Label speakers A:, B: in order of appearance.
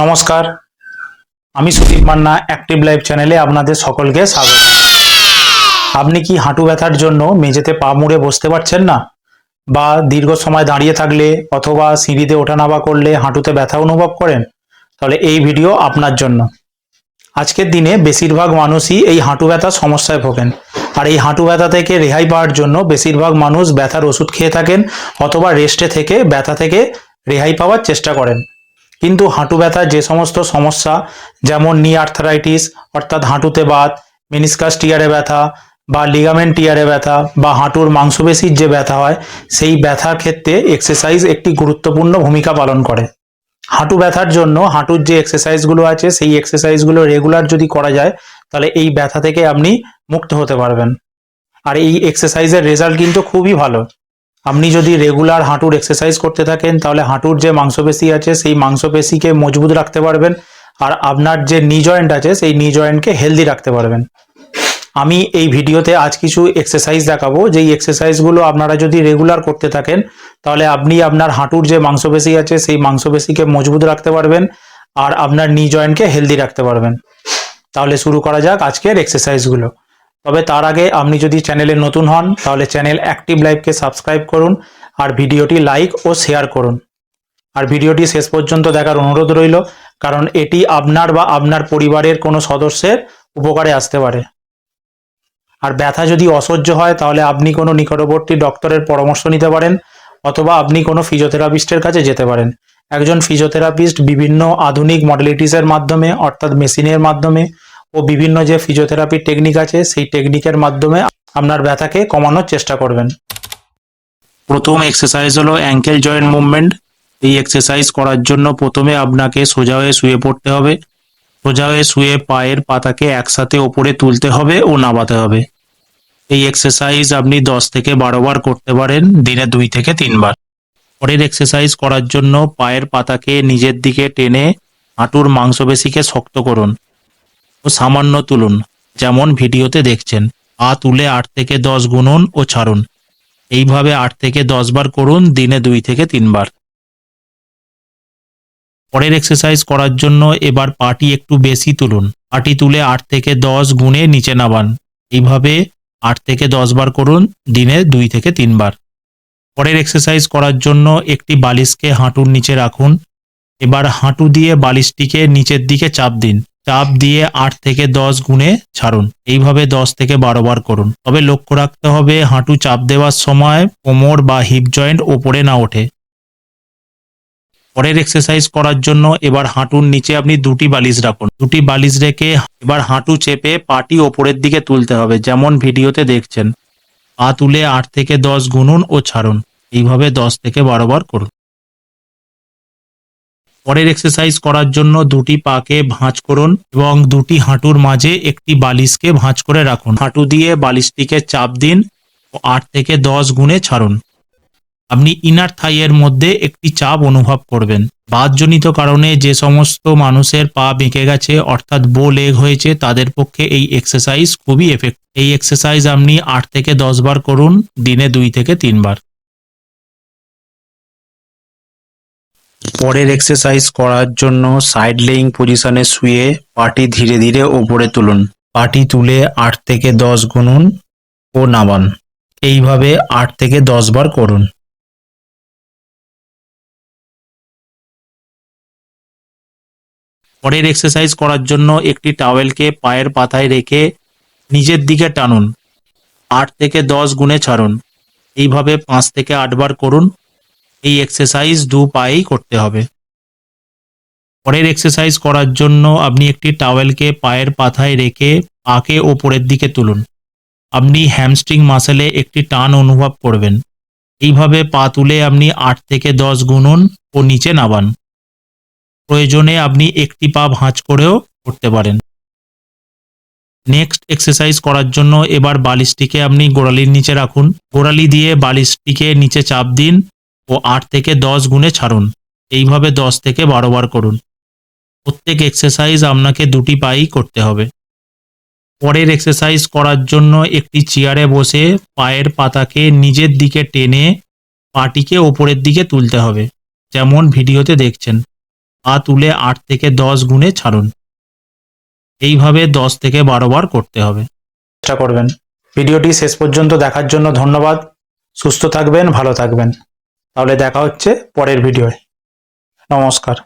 A: নমস্কার। আমি Sudip Manna active life চ্যানেলে আপনাদের সকলকে স্বাগত। আপনি কি হাঁটু ব্যথার জন্য মেঝেতে পা মুড়ে বসতে পারছেন না? বা দীর্ঘ সময় দাঁড়িয়ে থাকলে অথবা সিঁড়িতে ওঠানামা করলে হাঁটুতে ব্যথা অনুভব করেন? তাহলে এই ভিডিও আপনার জন্য। আজকের দিনে বেশিরভাগ মানুষই এই হাঁটু ব্যথার সমস্যায় ভোগেন। আর এই হাঁটু ব্যথা থেকে রেহাই পাওয়ার জন্য বেশিরভাগ মানুষ ব্যথার ওষুধ খেয়ে থাকেন অথবা রেস্টে থেকে, ব্যথা থেকে রেহাই পাওয়ার চেষ্টা করেন। কিন্তু হাঁটু ব্যথা যে সমস্ত সমস্যা, যেমন নি আর্থারাইটিস অর্থাৎ হাঁটুতে বাত মেনিসকাস টিয়ারে ব্যথা, বা লিগামেন্ট টিয়ারে ব্যথা, বা হাঁটুর মাংসপেশির যে ব্যথা হয়, সেই ব্যথার ক্ষেত্রে এক্সারসাইজ একটি গুরুত্বপূর্ণ ভূমিকা পালন করে। হাঁটু ব্যথার জন্য হাঁটুর যে এক্সারসাইজগুলো আছে, সেই এক্সারসাইজগুলো রেগুলার যদি করা যায়, তাহলে এই ব্যথা থেকে আপনি মুক্ত হতে পারবেন। আর এই এক্সারসাইজের রেজাল্ট কিন্তু খুবই ভালো। আপনি যদি রেগুলার হাঁটুর এক্সারসাইজ করতে থাকেন, তাহলে হাঁটুর যে মাংসপেশি আছে, সেই মাংসপেশিকে মজবুত রাখতে পারবেন। আর আপনার যে নি জয়েন্ট আছে, সেই নি জয়েন্টকে হেলদি রাখতে পারবেন। আমি এই ভিডিওতে আজ কিছু এক্সারসাইজ দেখাবো। যেই এক্সারসাইজগুলো আপনারা যদি রেগুলার করতে থাকেন, তাহলে আপনি আপনার হাঁটুর যে মাংসপেশি আছে, সেই মাংসপেশিকে মজবুত রাখতে পারবেন আর আপনার নি জয়েন্টকে হেলদি রাখতে পারবেন। তাহলে শুরু করা যাক আজকের এক্সারসাইজগুলো তবে তার আগে আপনি যদি চ্যানেলে নতুন হন, তাহলে চ্যানেল অ্যাক্টিভ লাইভকে সাবস্ক্রাইব করুন আর ভিডিওটি লাইক ও শেয়ার করুন। আর ভিডিওটি শেষ পর্যন্ত দেখার অনুরোধ রইল, কারণ এটি আপনার বা আপনার পরিবারের কোনো সদস্যের উপকারে আসতে পারে। আর ব্যথা যদি অসহ্য হয়, তাহলে আপনি কোনো নিকটবর্তী ডক্টরের পরামর্শ নিতে পারেন, অথবা আপনি কোনো ফিজিওথেরাপিস্টের কাছে যেতে পারেন। একজন ফিজিওথেরাপিস্ট বিভিন্ন আধুনিক মডেলিটিসের মাধ্যমে, অর্থাৎ মেশিনের মাধ্যমে ও বিভিন্ন যে ফিজিওথেরাপি টেকনিক আছে, সেই টেকনিকের মাধ্যমে আপনার ব্যথাকে কমানোর চেষ্টা করবেন। প্রথম এক্সারসাইজ হলো অ্যাঙ্কেল জয়েন্ট মুভমেন্ট এই এক্সারসাইজ করার জন্য প্রথমে আপনাকে সোজা হয়ে শুয়ে পড়তে হবে। সোজা হয়ে শুয়ে পায়ের পাতাকে একসাথে ওপরে তুলতে হবে ও নামাতে হবে। এই এক্সারসাইজ আপনি দশ থেকে বারো বার করতে পারেন, দিনে দুই থেকে তিনবার পরের এক্সারসাইজ করার জন্য পায়ের পাতাকে নিজের দিকে টেনে হাঁটুর মাংসপেশিকে শক্ত করুন। ও সামান্য তুলুন, যেমন ভিডিওতে দেখছেন। পা তুলে আট থেকে দশ গুনুন ও ছাড়ুন। এইভাবে আট থেকে দশ বার করুন, দিনে দুই থেকে তিনবার পরের এক্সারসাইজ করার জন্য এবার পাটি একটু বেশি তুলুন। পাটি তুলে আট থেকে দশ গুণে নিচে নামান। এইভাবে আট থেকে দশ বার করুন, দিনে দুই থেকে তিনবার পরের এক্সারসাইজ করার জন্য একটি বালিশকে হাঁটুর নিচে রাখুন। এবার হাঁটু দিয়ে বালিশটিকে নিচের দিকে চাপ দিন। চাপ দিয়ে আট থেকে দশ গুণে ছাড়ুন। এইভাবে দশ থেকে বারো বার করুন। তবে লক্ষ্য রাখতে হবে, হাঁটু চাপ দেওয়ার সময় কোমর বা হিপ জয়েন্ট ওপরে না ওঠে। পরের এক্সারসাইজ করার জন্য এবার হাঁটুর নিচে আপনি দুটি বালিশ রাখুন। দুটি বালিশ রেখে এবার হাঁটু চেপে পাটি ওপরের দিকে তুলতে হবে, যেমন ভিডিওতে দেখছেন। পা তুলে আট থেকে দশ গুনুন ও ছাড়ুন। এইভাবে দশ থেকে বারো বার করুন। পরের এক্সারসাইজ করার জন্য দুটি পাকে ভাঁজ করুন এবং দুটি হাঁটুর মাঝে একটি বালিশকে ভাঁজ করে রাখুন। হাঁটু দিয়ে বালিশটিকে চাপ দিন ও আট থেকে দশ গুণে ছাড়ুন। আপনি ইনার থাইয়ের মধ্যে একটি চাপ অনুভব করবেন। বাতজনিত কারণে যে সমস্ত মানুষের পা বেঁকে গেছে, অর্থাৎ বো লেগ হয়েছে, তাদের পক্ষে এই এক্সারসাইজ খুবই এফেক্ট এই এক্সারসাইজ আপনি আট থেকে দশ বার করুন, দিনে দুই থেকে তিনবার। পরের এক্সারসাইজ করার জন্য সাইড লেইং পজিশনে শুয়ে পাটি ধীরে ধীরে ওপরে তুলুন। পাটি তুলে আট থেকে দশ গুনুন ও নামান। এইভাবে আট থেকে দশ বার করুন। পরের এক্সারসাইজ করার জন্য একটি টাওয়েলকে পায়ের পাতায় রেখে নিজের দিকে টানুন। আট থেকে দশ গুণে ছাড়ুন। এইভাবে পাঁচ থেকে আটবার করুন। এই এক্সারসাইজ দু পায়েই করতে হবে। পরের এক্সারসাইজ করার জন্য আপনি একটি টাওয়েলকে পায়ের পাথায় রেখে পাকে ওপরের দিকে তুলুন। আপনি হ্যামস্ট্রিং মাসেলে একটি টান অনুভব করবেন। এইভাবে পা তুলে আপনি আট থেকে দশ গুণুন ও নিচে নামান। প্রয়োজনে আপনি একটি পা ভাঁজ করেও করতে পারেন। নেক্সট এক্সারসাইজ করার জন্য এবার বালিশটিকে আপনি গোড়ালির নিচে রাখুন। গোড়ালি দিয়ে বালিশটিকে নিচে চাপ দিন। ও আট থেকে দশ গুণে ছাড়ুন। এইভাবে দশ থেকে বারো বার করুন। প্রত্যেক এক্সারসাইজ আপনাকে দুটি পাই করতে হবে। পরের এক্সারসাইজ করার জন্য একটি চেয়ারে বসে পায়ের পাতাকে নিজের দিকে টেনে পাটিকে ওপরের দিকে তুলতে হবে, যেমন ভিডিওতে দেখছেন। পা তুলে আট থেকে দশ গুণে ছাড়ুন। এইভাবে দশ থেকে বারো বার করতে হবে। চেষ্টা করবেন। ভিডিওটি শেষ পর্যন্ত দেখার জন্য ধন্যবাদ। সুস্থ থাকবেন, ভালো থাকবেন। তাহলে দেখা হচ্ছে পরের ভিডিওয়। নমস্কার।